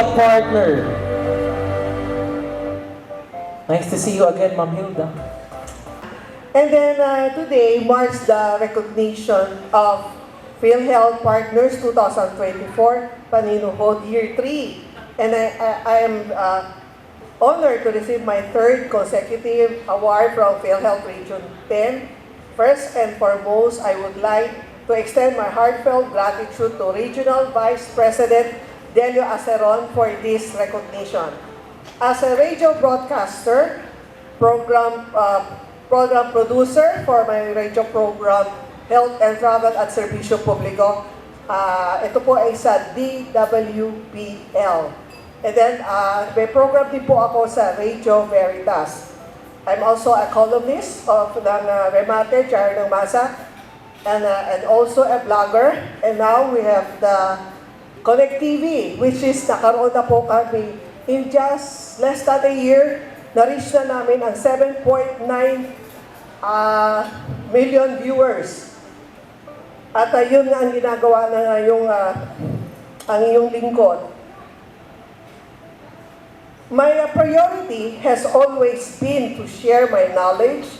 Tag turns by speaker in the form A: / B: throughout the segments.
A: media partner. Nice to see you again, Ma'am Hilda.
B: And then uh, today marks the recognition of PhilHealth Partners 2024 Paninuhod Year 3. And I, I, I am uh, honored to receive my third consecutive award from PhilHealth Region 10. First and foremost, I would like to extend my heartfelt gratitude to Regional Vice President Delio Aceron for this recognition. As a radio broadcaster, program uh, program producer for my radio program Health and Travel at Servicio Publico. Uh, ito po ay sa DWPL. And then, uh, may program din po ako sa Radio Veritas. I'm also a columnist of ng uh, Remate, Diario ng Masa, and, uh, and also a blogger. And now we have the Connect TV, which is nakaroon na po kami in just less than a year, na-reach na namin ang 7.9 uh, million viewers. At uh, yun nga ang ginagawa na yung uh, ang iyong lingkod. My priority has always been to share my knowledge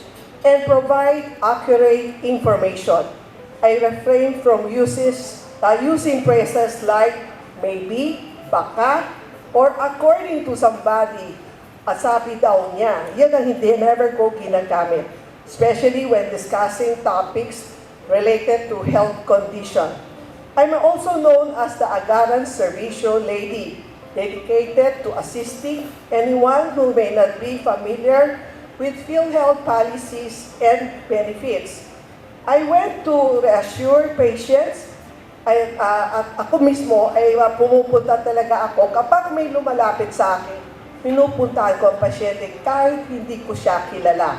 B: and provide accurate information. I refrain from uses, uh, using phrases like maybe, baka, or according to somebody. At sabi daw niya, yan ang hindi never ko ginagamit. Especially when discussing topics related to health condition. I'm also known as the Agaran Servicio Lady, dedicated to assisting anyone who may not be familiar with PhilHealth policies and benefits. I went to reassure patients ay, at ako mismo ay ah, pumupunta talaga ako kapag may lumalapit sa akin, pinupuntahan ko ang pasyente kahit hindi ko siya kilala.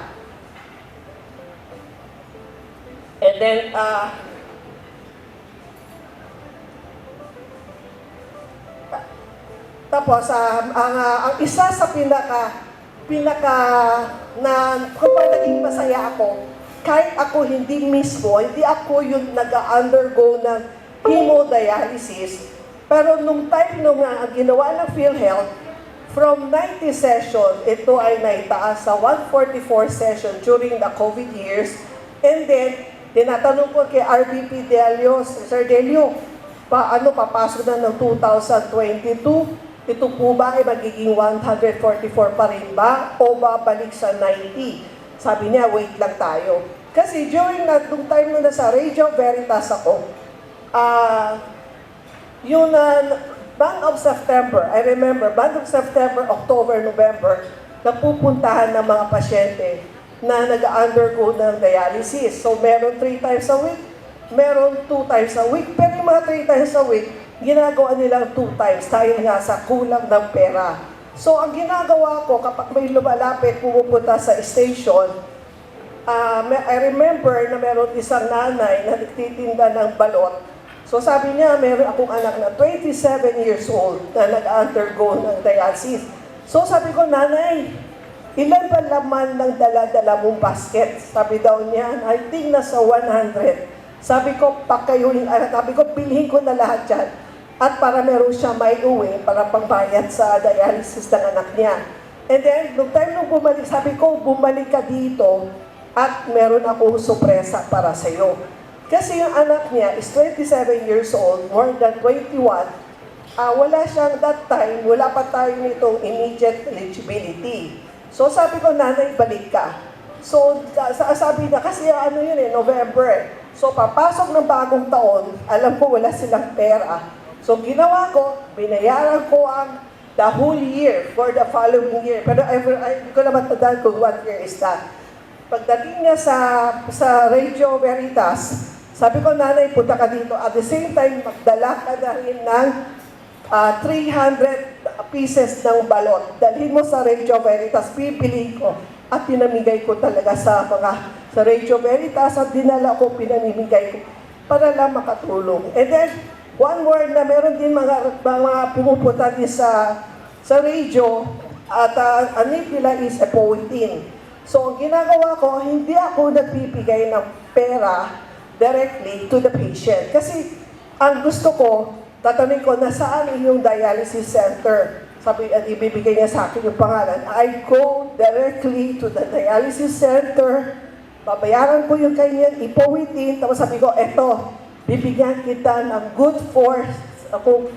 B: And then, uh, tapos, ah, ang, ah, ang isa sa pinaka, pinaka, na kapag naging masaya ako, kahit ako hindi mismo, hindi ako yung nag-undergo ng hemodialysis, pero nung time nung ang ginawa ng PhilHealth, from 90 session, ito ay naitaas sa 144 session during the COVID years. And then, tinatanong ko kay RBP Delio, Sir Delio, paano papasok na ng 2022? Ito po ba ay magiging 144 pa rin ba o babalik sa 90? Sabi niya, wait lang tayo. Kasi during that, nung time na nasa Radio Veritas ako, ah, yung uh, Band of September, I remember, Band of September, October, November, napupuntahan ng mga pasyente na nag-undergo ng dialysis. So, meron three times a week, meron two times a week, pero yung mga three times a week, ginagawa nilang two times dahil nga sa kulang ng pera. So, ang ginagawa ko, kapag may lumalapit, pumupunta sa station, me- I remember na meron isang nanay na nagtitinda ng balot. So sabi niya, meron akong anak na 27 years old na nag-undergo ng dialysis. So sabi ko, nanay, ilan ba laman ng dala-dala mong basket? Sabi daw niya, I think nasa 100. Sabi ko, pakayuhin, ah, sabi ko, bilhin ko na lahat yan. At para meron siya may uwi para pangbayad sa dialysis ng anak niya. And then, nung time nung bumalik, sabi ko, bumalik ka dito at meron akong sorpresa para sa iyo. Kasi yung anak niya is 27 years old, more than 21. Ah, wala siyang that time, wala pa tayo nitong immediate eligibility. So sabi ko, nanay, balik ka. So sa- sa- sabi niya, kasi ano yun eh, November. So papasok ng bagong taon, alam ko wala silang pera. So ginawa ko, binayaran ko ang the whole year for the following year. Pero ever, I, hindi ko naman tandaan kung what year is that. Pagdating niya sa sa Radio Veritas, sabi ko, nanay, punta ka dito. At the same time, magdala ka na rin ng ah, 300 pieces ng balot. Dalhin mo sa Radio Veritas, pipili ko. At pinamigay ko talaga sa mga sa Radio Veritas at dinala ko, pinamimigay ko para lang makatulong. And then, one word na meron din mga, mga pumupunta din sa sa radio at uh, ang name nila is appointing. So, ang ginagawa ko, hindi ako nagbibigay ng pera directly to the patient. Kasi, ang gusto ko, tatanungin ko, nasaan yung dialysis center? Sabi, at ibibigay niya sa akin yung pangalan. I go directly to the dialysis center, babayaran ko yung kanya, ipawitin, tapos sabi ko, eto, bibigyan kita ng good force. Ako,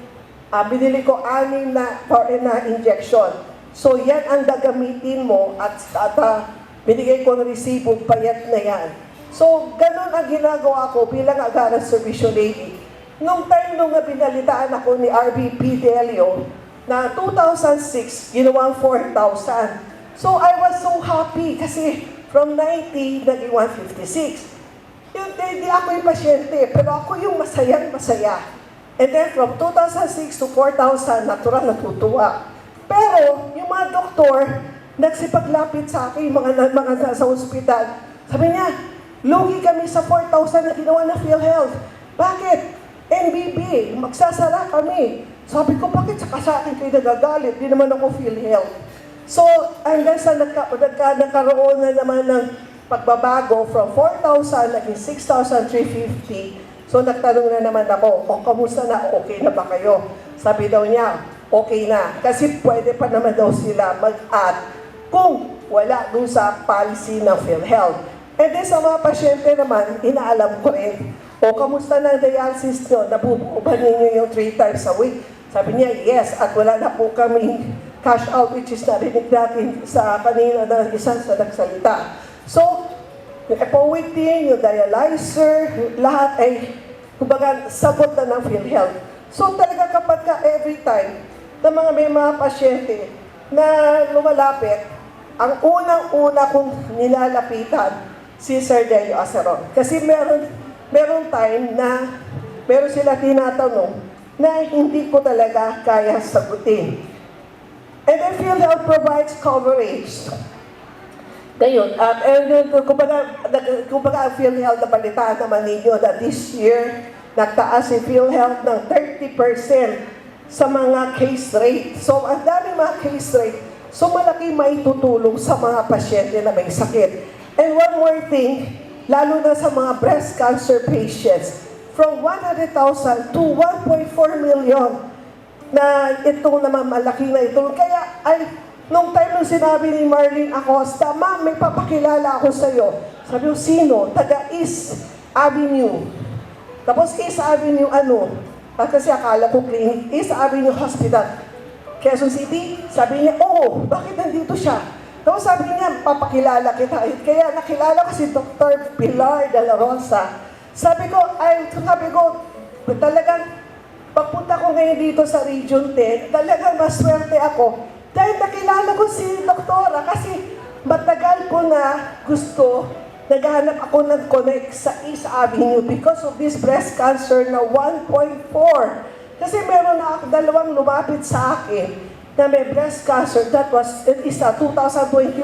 B: ah, binili ko anim na, foreign injection. So, yan ang gagamitin mo at, at ah, binigay ko ng resibo, payat na yan. So, ganun ang ginagawa ko bilang agaran servisyo lady. Nung time nung binalitaan ako ni RBP Delio, na 2006, ginawang 4,000. So, I was so happy kasi from 90, naging 156. Yun, hindi ako yung pasyente, pero ako yung masayang masaya. And then from 2006 to 4,000, natural natutuwa. Pero yung mga doktor, nagsipaglapit sa akin, mga, mga nasa ospital. Sabi niya, lugi kami sa 4,000 na ginawa ng PhilHealth. Bakit? NBB, magsasara kami. Sabi ko, bakit sa sa akin kayo nagagalit? Di naman ako PhilHealth. So, hanggang sa nagka, nagka, nagkaroon na naman ng pagbabago from 4,000 naging 6,350. So, nagtanong na naman ako, o kamusta na? Okay na ba kayo? Sabi daw niya, okay na. Kasi pwede pa naman daw sila mag-add kung wala doon sa policy ng PhilHealth. And then sa mga pasyente naman, inaalam ko rin, o kamusta na dialysis nyo? Nabubuo ba ninyo yung three times a week? Sabi niya, yes, at wala na po kami cash out which is narinig natin sa kanina na isa sa nagsalita. So, yung epowetin, yung dialyzer, lahat ay, kumbaga, sagot na ng PhilHealth. So, talaga kapag ka every time na mga may mga pasyente na lumalapit, ang unang-una kong nilalapitan si Sir Delio Aceron. Kasi meron, meron time na meron sila tinatanong na hindi ko talaga kaya sagutin. And then PhilHealth provides coverage. Ngayon, um, and then, kumbaga, kumbaga ang PhilHealth na balitaan naman ninyo na this year, nagtaas si PhilHealth ng 30% sa mga case rate. So, ang dami mga case rate. So, malaki may tutulong sa mga pasyente na may sakit. And one more thing, lalo na sa mga breast cancer patients, from 100,000 to 1.4 million na itong naman malaki na ito. Kaya, ay, nung time nung sinabi ni Marlene Acosta, Ma'am, may papakilala ako sa iyo. Sabi ko, sino? Taga East Avenue. Tapos East Avenue ano? Ah, Kasi akala ko clinic. East Avenue Hospital. Quezon City? Sabi niya, oo, bakit nandito siya? Tapos sabi niya, papakilala kita. Kaya nakilala ko si Dr. Pilar de la Rosa. Sabi ko, ay, sabi ko, talagang Pagpunta ko ngayon dito sa Region 10, talagang maswerte ako. Dahil nakilala ko si Doktora kasi matagal ko na gusto, naghahanap ako ng connect sa East Avenue because of this breast cancer na 1.4. Kasi meron na ako dalawang lumapit sa akin na may breast cancer. That was, it is uh, 2021,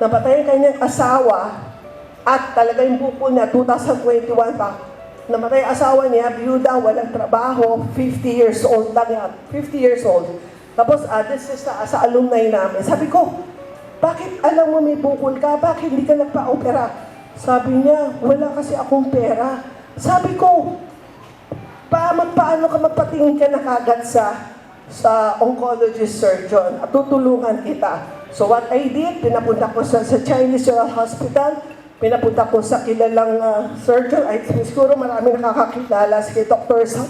B: napatay ang kanyang asawa at talaga yung buko niya, 2021 pa, namatay asawa niya, byuda, walang trabaho, 50 years old lang yan, 50 years old. Tapos, ah, this is sa, sa alumni namin. Sabi ko, bakit alam mo may bukol ka? Bakit hindi ka nagpa-opera? Sabi niya, wala kasi akong pera. Sabi ko, pa, paano ka magpatingin ka na kagad sa sa oncologist surgeon at tutulungan kita. So what I did, pinapunta ko sa, sa Chinese General Hospital, pinapunta ko sa kilalang uh, surgeon, ay siguro marami nakakakilala si Dr. Sam,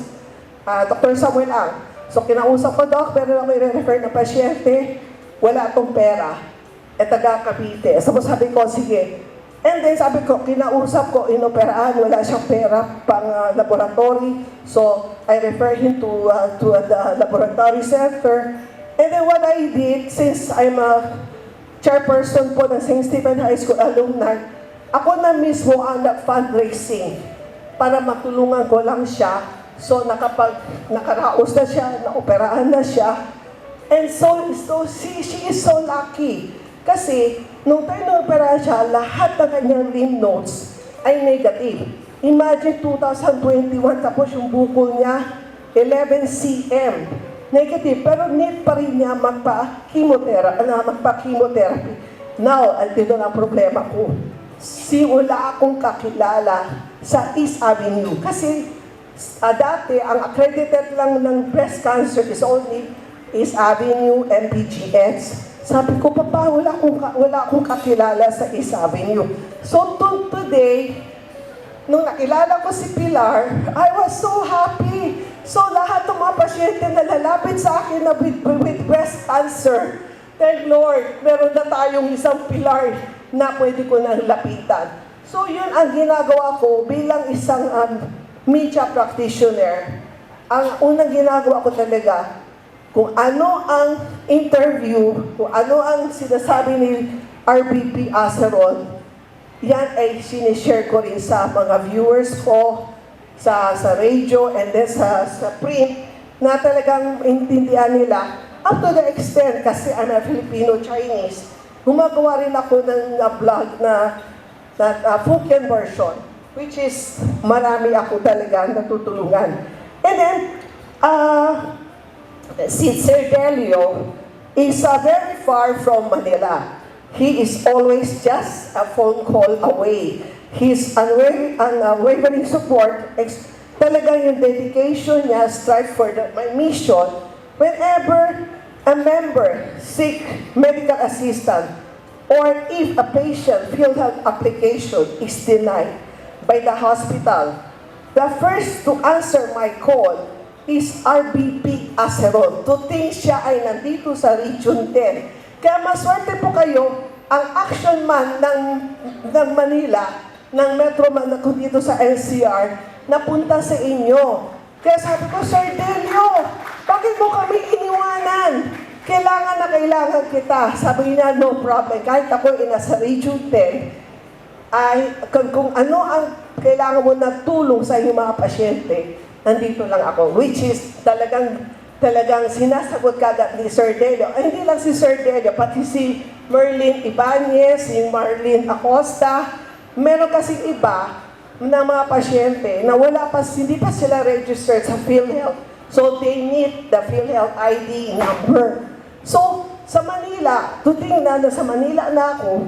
B: ah, Dr. Samuel Ang. So kinausap ko, Doc, pero ako i-refer na pasyente, wala akong pera. E taga Cavite. So sabi ko, sige. And then sabi ko, kinausap ko, inoperahan, wala siyang pera pang ah, laboratory. So I refer him to, uh, to the laboratory center. And then what I did, since I'm a chairperson po ng St. Stephen High School alumni, ako na mismo ang nag-fundraising para matulungan ko lang siya. So nakapag nakaraos na siya, naoperahan na siya. And so, so she, she is so lucky. Kasi, nung tayo na-operahan siya, lahat ng kanyang lymph nodes ay negative. Imagine 2021, tapos yung bukol niya, 11 cm. Negative, pero need pa rin niya magpa-chemotherapy. Na magpa-chemotherapy. Now, andito na ang problema ko. Si wala akong kakilala sa East Avenue. Kasi Ah, dati, ang accredited lang ng breast cancer is only is Avenue MPGX. Sabi ko, Papa, wala akong, wala akong kakilala sa East Avenue. So, to, today, nung nakilala ko si Pilar, I was so happy. So, lahat ng mga pasyente na lalapit sa akin na with, with breast cancer, thank Lord, meron na tayong isang Pilar na pwede ko nang lapitan. So, yun ang ginagawa ko bilang isang um, media practitioner. Ang unang ginagawa ko talaga, kung ano ang interview, kung ano ang sinasabi ni RBP Aceron, yan ay sinishare ko rin sa mga viewers ko, sa, sa radio, and then sa, sa print, na talagang intindihan nila up to the extent, kasi I'm a Filipino-Chinese, gumagawa rin ako ng uh, vlog na, na uh, Fukian version, which is marami ako talaga natutulungan. And then, uh, si Delio is uh, very far from Manila. He is always just a phone call away. His unwavering, unwavering support, ex- talagang yung dedication niya, strive for the, my mission, whenever a member seek medical assistance or if a patient field health application is denied by the hospital, the first to answer my call is RBP Aceron. To think siya ay nandito sa Region 10. Kaya maswerte po kayo, ang action man ng, ng Manila, ng Metro Man kung dito sa NCR, napunta sa inyo. Kaya sabi ko, Sir Delio, bakit mo kami iniwanan? Kailangan na kailangan kita. Sabi niya, no problem. Kahit ako ay nasa Region 10, ay kung, kung ano ang kailangan mo na tulong sa iyong mga pasyente, nandito lang ako. Which is talagang talagang sinasagot kagad ni Sir Delio. Ay, hindi lang si Sir Delio, pati si Merlin Ibanez, si Marlene Acosta. Meron kasi iba na mga pasyente na wala pa, hindi pa sila registered sa PhilHealth. So they need the PhilHealth ID number. So, sa Manila, tutingnan na sa Manila na ako,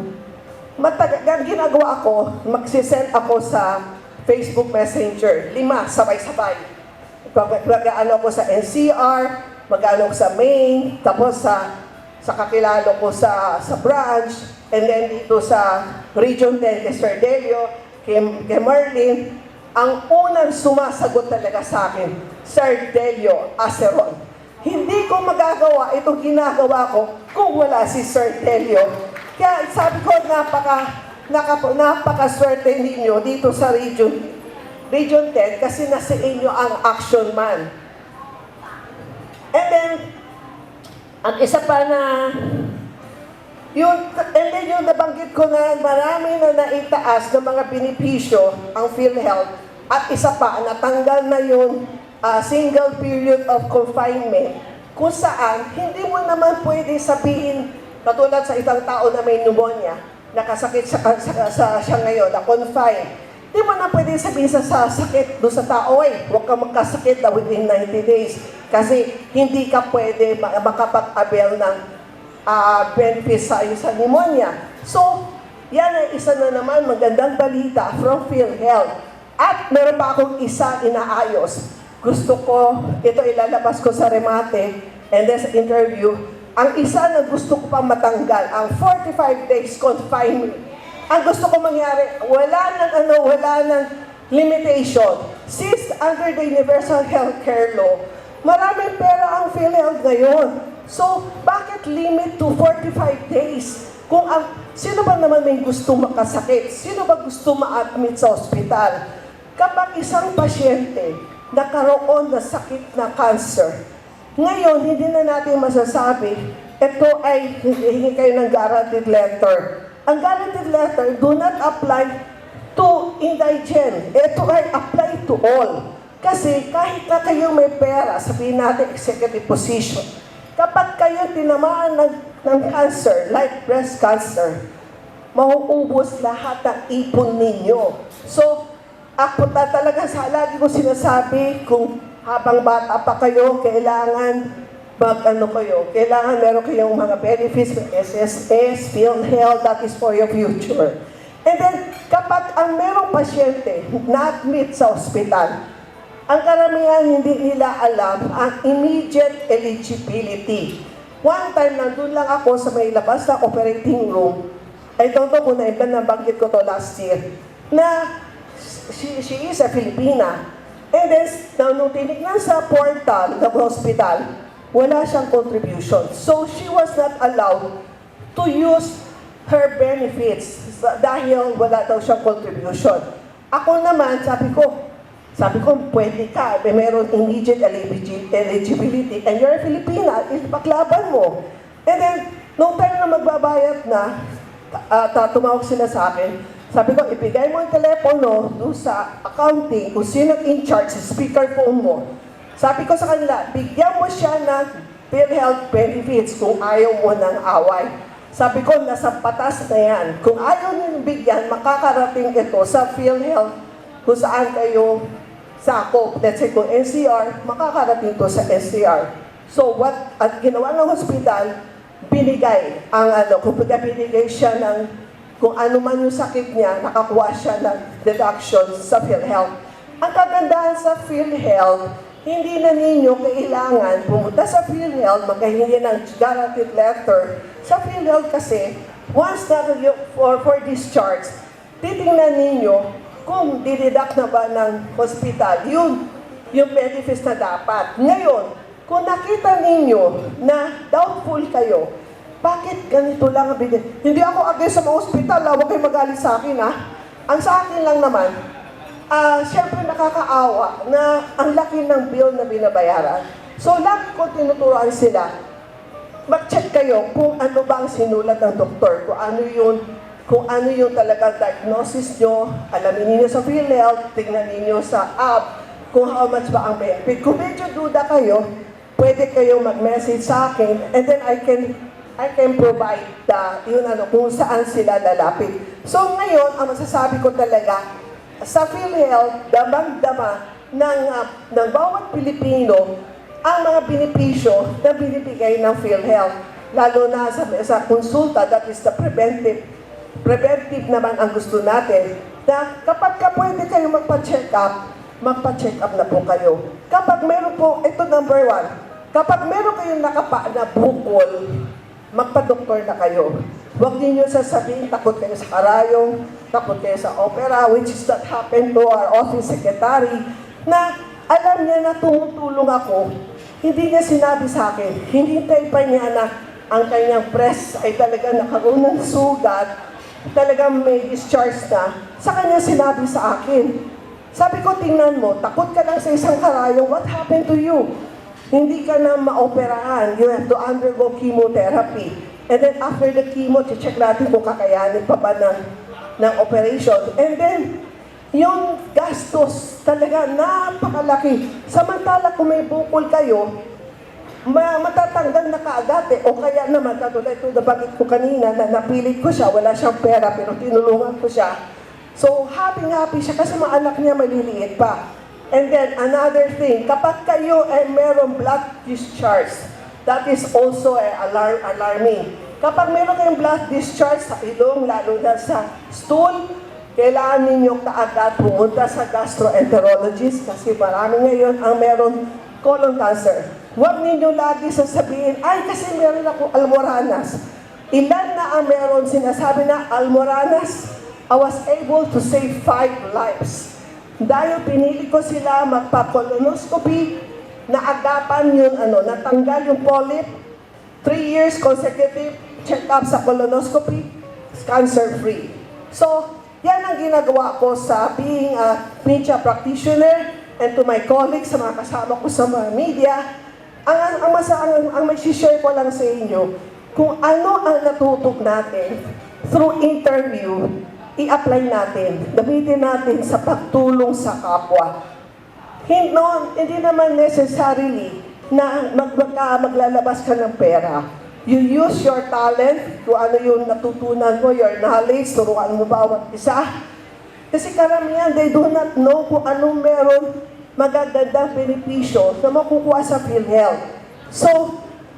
B: matagal, ginagawa ko, magsisend ako sa Facebook Messenger. Lima, sabay-sabay. Mag-ano ko sa NCR, mag-ano ko sa main, tapos sa sa kakilalo ko sa sa branch, and then dito sa Region 10 kay Sir Delio, kay, kay Marlene, ang unang sumasagot talaga sa akin, Sir Delio Aceron. Hindi ko magagawa itong ginagawa ko kung wala si Sir Delio. Kaya sabi ko, napaka, nakap, napakaswerte ninyo dito sa Region, Region 10 kasi nasa inyo ang action man. And then, ang isa pa na, yun, and then yung nabanggit ko na marami na naitaas ng mga benepisyo ang PhilHealth at isa pa, natanggal na yung ah, single period of confinement kung saan hindi mo naman pwede sabihin katulad sa isang tao na may pneumonia, nakasakit sa, sa, sa siya ngayon, na confine. Di mo na pwede sabihin sa, sa sakit doon sa tao, ay, huwag ka magkasakit na within 90 days. Kasi hindi ka pwede ma- makapag-avail ng ah, benefits sa iyo sa pneumonia. So, yan ay isa na naman magandang balita from PhilHealth. At meron pa akong isa inaayos. Gusto ko, ito ilalabas ko sa remate and then sa interview. Ang isa na gusto ko pang matanggal, ang 45 days confinement. Ang gusto ko mangyari, wala nang ano, wala nang limitation. Since under the Universal Healthcare Law, maraming pera ang PhilHealth ngayon. So, bakit limit to 45 days? Kung ang, sino ba naman may gusto makasakit? Sino ba gusto ma-admit sa ospital? Kapag isang pasyente nakaroon na sakit na cancer, ngayon, hindi na natin masasabi, ito ay hingi kayo ng guaranteed letter. Ang guaranteed letter do not apply to indigent. Ito ay apply to all. Kasi kahit na kayo may pera, sabihin natin executive position, kapag kayo tinamaan ng, ng cancer, like breast cancer, mauubos lahat ng ipon ninyo. So, ako ta talaga sa lagi ko sinasabi, kung habang bata pa kayo, kailangan mag ano kayo, kailangan meron kayong mga benefits ng SSS, PhilHealth, that is for your future. And then, kapag ang merong pasyente na-admit sa ospital, ang karamihan hindi nila alam ang immediate eligibility. One time, nandun lang ako sa may labas na operating room. I don't know kung naiba nabanggit ko to last year. Na she, she is a Filipina. And then, na- nung tinignan sa portal ng hospital, wala siyang contribution. So, she was not allowed to use her benefits dahil wala daw siyang contribution. Ako naman, sabi ko, sabi ko, pwede ka, may meron immediate eligi- eligibility, and you're a Filipina, ipaglaban mo. And then, nung time na magbabayad na, at uh, tumawag sila sa akin, sabi ko, ibigay mo yung telepono doon sa accounting, kung sino in charge, sa speakerphone mo. Sabi ko sa kanila, bigyan mo siya ng PhilHealth benefits kung ayaw mo ng away. Sabi ko, nasa patas na yan. Kung ayaw nyo bigyan, makakarating ito sa PhilHealth kung saan kayo sakop. Let's say kung NCR, makakarating to sa NCR. So what at ginawa ng hospital, binigay ang ano, kung binigay siya ng kung ano man yung sakit niya, nakakuha siya ng deduction sa PhilHealth. Ang kagandahan sa PhilHealth, hindi na ninyo kailangan pumunta sa PhilHealth, magkahingi ng guaranteed letter. Sa PhilHealth kasi, once na you- for, for discharge, titingnan ninyo kung dideduct na ba ng hospital, yun, yung benefits na dapat. Ngayon, kung nakita ninyo na doubtful kayo, bakit ganito lang ang binigay? Hindi ako against sa mga hospital, ah. huwag kayong magalit sa akin, ha? Ang sa akin lang naman, ah, syempre nakakaawa na ang laki ng bill na binabayaran. So, lagi ko tinuturuan sila, mag-check kayo kung ano ba ang sinulat ng doktor, kung ano yun, kung ano yung talagang diagnosis nyo, alamin ninyo sa PhilHealth, tingnan ninyo sa app, kung how much ba ang benefit. Kung medyo duda kayo, pwede kayo mag-message sa akin, and then I can I can provide the, yun ano, kung saan sila lalapit. So ngayon, ang masasabi ko talaga, sa PhilHealth, damang-dama ng, ah, ng bawat Pilipino ang mga benepisyo na binibigay ng PhilHealth. Lalo na sa, sa konsulta, that is the preventive. Preventive naman ang gusto natin. Na kapag ka pwede kayo magpa-check up, magpa-check up na po kayo. Kapag meron po, ito number one, kapag meron kayong nakapa na bukol, magpa-doktor na kayo. Huwag ninyo sasabihin, takot kayo sa karayong, takot kayo sa opera, which is that happened to our office secretary, na alam niya na tumutulong ako, hindi niya sinabi sa akin, hinintay pa niya na ang kanyang breast ay talaga nakaroon ng sugat, talagang may discharge na, sa kanya sinabi sa akin. Sabi ko, tingnan mo, takot ka lang sa isang karayong, what happened to you? Hindi ka na maoperahan. You have to undergo chemotherapy. And then after the chemo, check natin kung kakayanin pa ba ng, ng operation. And then, yung gastos talaga napakalaki. Samantala kung may bukol kayo, ma matatanggal na kaagad eh. O kaya naman, katulad ito nabanggit ko kanina na napilit ko siya, wala siyang pera pero tinulungan ko siya. So, happy-happy siya kasi mga anak niya maliliit pa. And then, another thing, kapag kayo ay merong blood discharge, that is also eh, alarm, alarming. Kapag meron kayong blood discharge sa ilong, lalo na sa stool, kailangan ninyong kaagad pumunta sa gastroenterologist kasi marami ngayon ang meron colon cancer. Huwag ninyo lagi sasabihin, ay kasi meron ako almoranas. Ilan na ang meron sinasabi na almoranas? I was able to save five lives. Dahil pinili ko sila magpa-colonoscopy, naagapan yun, ano, natanggal yung polyp, three years consecutive check-up sa colonoscopy, cancer-free. So, yan ang ginagawa ko sa being a media practitioner and to my colleagues, sa mga kasama ko sa mga media. Ang, ang, ang, masa, ang, ang may share ko lang sa inyo, kung ano ang natutok natin through interview, i-apply natin, gamitin natin sa pagtulong sa kapwa. Hindi, no, hindi naman necessarily na mag, magka, maglalabas ka ng pera. You use your talent, kung ano yung natutunan mo, your knowledge, turuan mo bawat isa. Kasi karamihan, they do not know kung anong meron magagandang benepisyo na makukuha sa PhilHealth. So,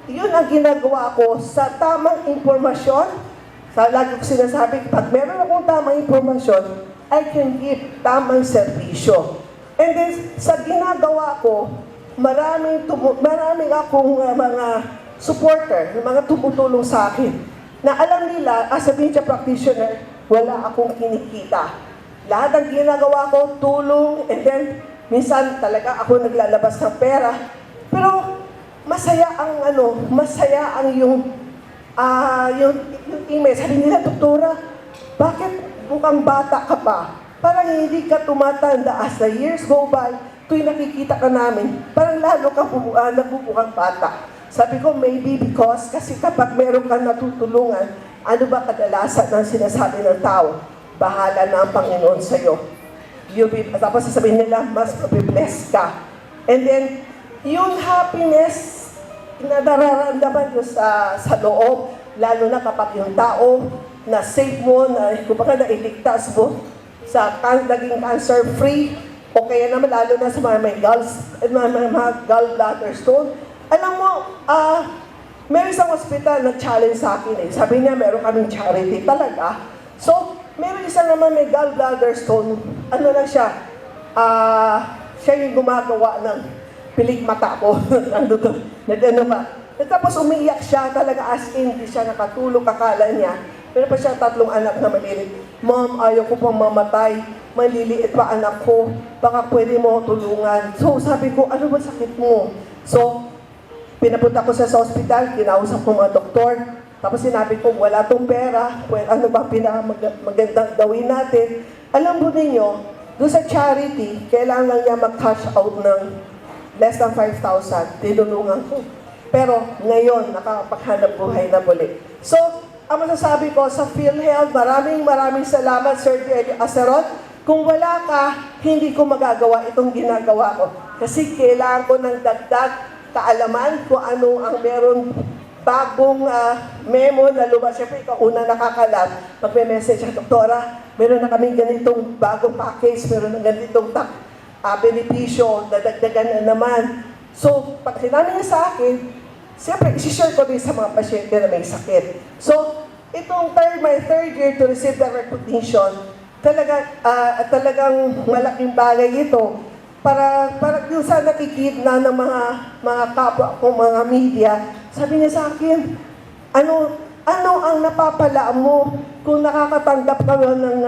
B: yun ang ginagawa ko sa tamang impormasyon. Sa lagi ko sinasabi, pag meron akong tamang impormasyon, I can give tamang serbisyo. And then, sa ginagawa ko, maraming, tumu- maraming akong uh, mga supporter, mga tumutulong sa akin, na alam nila, as a media practitioner, wala akong kinikita. Lahat ng ginagawa ko, tulong, and then, minsan talaga ako naglalabas ng pera. Pero, masaya ang ano, masaya ang yung, ah, yung, yung email. Sabi nila, doktora, bakit mukhang bata ka pa? Parang hindi ka tumatanda as the years go by, tuwing nakikita ka namin, parang lalo kang bubu- ah, nagbubukhang bata. Sabi ko, maybe because, kasi kapag meron kang natutulungan, ano ba kadalasan ang sinasabi ng tao? Bahala na ang Panginoon sa'yo. You'll be, tapos sasabihin nila, mas mabibless ka. And then, yung happiness na nararamdaman mo sa, sa loob, lalo na kapag yung tao na save mo, na kumbaga na iligtas mo sa naging cancer-free, o kaya naman lalo na sa mga may galls, mga, mga, gallbladder stone. Alam mo, ah, meron isang hospital na challenge sa akin eh. Sabi niya, meron kaming charity talaga. So, meron isa naman may gallbladder stone. Ano na siya? Ah, siya yung gumagawa ng pilik mata ko. ano to? Nag-ano ka? At tapos umiiyak siya talaga as in, hindi siya nakatulog, akala niya. Pero pa siya tatlong anak na malilit. Mom, ayaw ko pang mamatay. Maliliit pa anak ko. Baka pwede mo tulungan. So sabi ko, ano ba sakit mo? So, pinapunta ko siya sa ospital, kinausap ko mga doktor. Tapos sinabi ko, wala tong pera. Well, ano ba pinakamagandang gawin natin? Alam mo ninyo, doon sa charity, kailangan lang niya mag-cash out ng less than 5,000. Tinulungan ko. Pero ngayon, nakakapaghanap buhay na muli. So, ang masasabi ko sa PhilHealth, maraming maraming salamat, Sir Diego Acerot. Kung wala ka, hindi ko magagawa itong ginagawa ko. Kasi kailangan ko ng dagdag kaalaman kung ano ang meron bagong ah, memo na lumabas. Siyempre, ikaw una nakakalab. Pag may message, Doktora, meron na kaming ganitong bagong package, meron na ganitong tak, ah, benepisyo, dadagdagan na naman. So, pag sinabi niya sa akin, siyempre, isi-share ko din sa mga pasyente na may sakit. So, itong third, my third year to receive the recognition, talaga, ah, talagang malaking bagay ito para para yung sa nakikita ng mga mga kapwa ko mga media, sabi niya sa akin, ano ano ang napapala mo kung nakakatanggap ka ng ng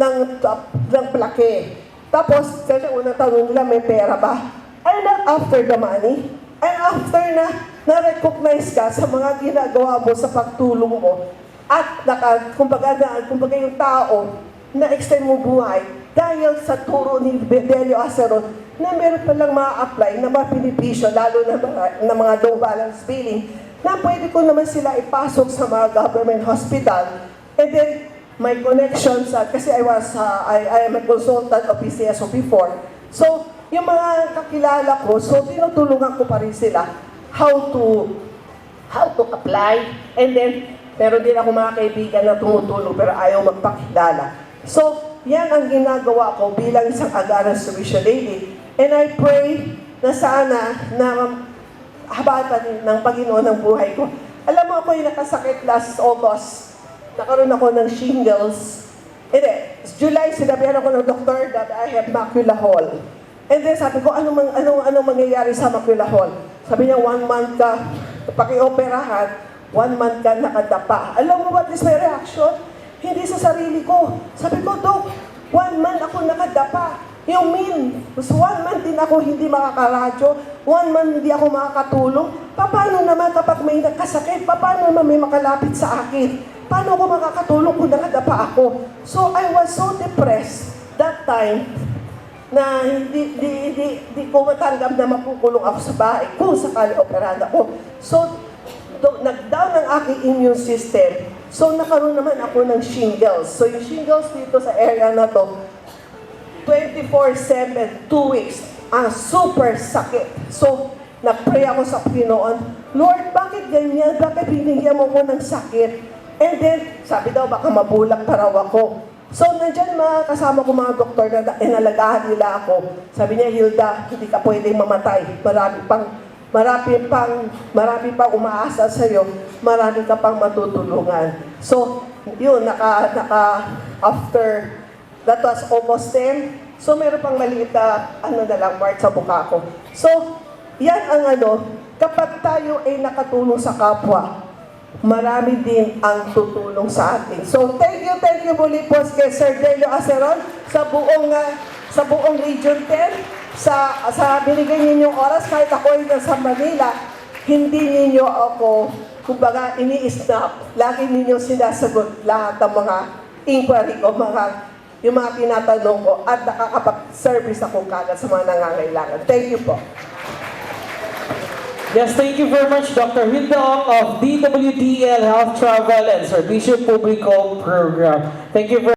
B: ng, ng plaque? Tapos, kasi unang tanong nila, may pera ba? Not after the money? And after na na-recognize ka sa mga ginagawa mo sa pagtulong mo at naka, kumbaga, na, kumbaga yung tao na extend mo buhay dahil sa turo ni Bedelio Aceron na meron palang ma-apply na mga pinipisyo, lalo na mga, na mga low balance billing, na pwede ko naman sila ipasok sa mga government hospital. And then, my connections, uh, kasi I was, uh, I, I am a consultant of PCSO before. So, yung mga kakilala ko, so tinutulungan ko pa rin sila how to how to apply. And then, meron din ako mga kaibigan na tumutulong pero ayaw magpakilala. So, yan ang ginagawa ko bilang isang agaran solution lady. And I pray na sana na habatan ng Panginoon ang buhay ko. Alam mo, ako yung nakasakit last August. Nakaroon ako ng shingles. Hindi, July, sinabihan ako ng doktor that I have macula hole. And then sabi ko, ano mang ano ano mangyayari sa macula hole? Sabi niya, one month ka pakioperahan, one month ka nakadapa. Alam mo what is my reaction? Hindi sa sarili ko. Sabi ko, Dok, one month ako nakadapa. Yung mean, was one month din ako hindi makakaradyo, one month hindi ako makakatulong. Paano naman kapag may nakasakit? Paano naman may makalapit sa akin? Paano ako makakatulong kung nakadapa ako? So I was so depressed that time na hindi, hindi, hindi, hindi ko matanggap na mapukulong ako sa bahay kung sakali operahan ako. So, do, nag-down ang aking immune system. So, nakaroon naman ako ng shingles. So, yung shingles dito sa area na to, 24-7, 2 weeks, ang super sakit. So, nag-pray ako sa Pinoon, Lord, bakit ganyan? Bakit binigyan mo ko ng sakit? And then, sabi daw, baka mabulak pa raw ako. So, nandyan mga kasama ko mga doktor na inalagahan nila ako. Sabi niya, Hilda, hindi ka pwedeng mamatay. Marami pang, marami pang, marami pang umaasa sa iyo. Marami ka pang matutulungan. So, yun, naka, naka, after, that was almost 10. So meron pang maliit na ano na lang mark sa mukha ko. So, yan ang ano, kapag tayo ay nakatulong sa kapwa, marami din ang tutulong sa atin. So, thank you, thank you muli po kay Sir Delio Aceron sa buong ah, sa buong Region 10 sa sa binigay ninyong oras kahit ako ay nasa Manila, hindi ninyo ako kumbaga ini-snap. Lagi ninyo sinasagot lahat ng mga inquiry ko, mga yung mga tinatanong ko at nakakapag-service ako kagad sa mga nangangailangan. Thank you po.
A: Yes, thank you very much, Dr. Hilda Ong of DWDL Health Travel and Servicio Publico Program. Thank you very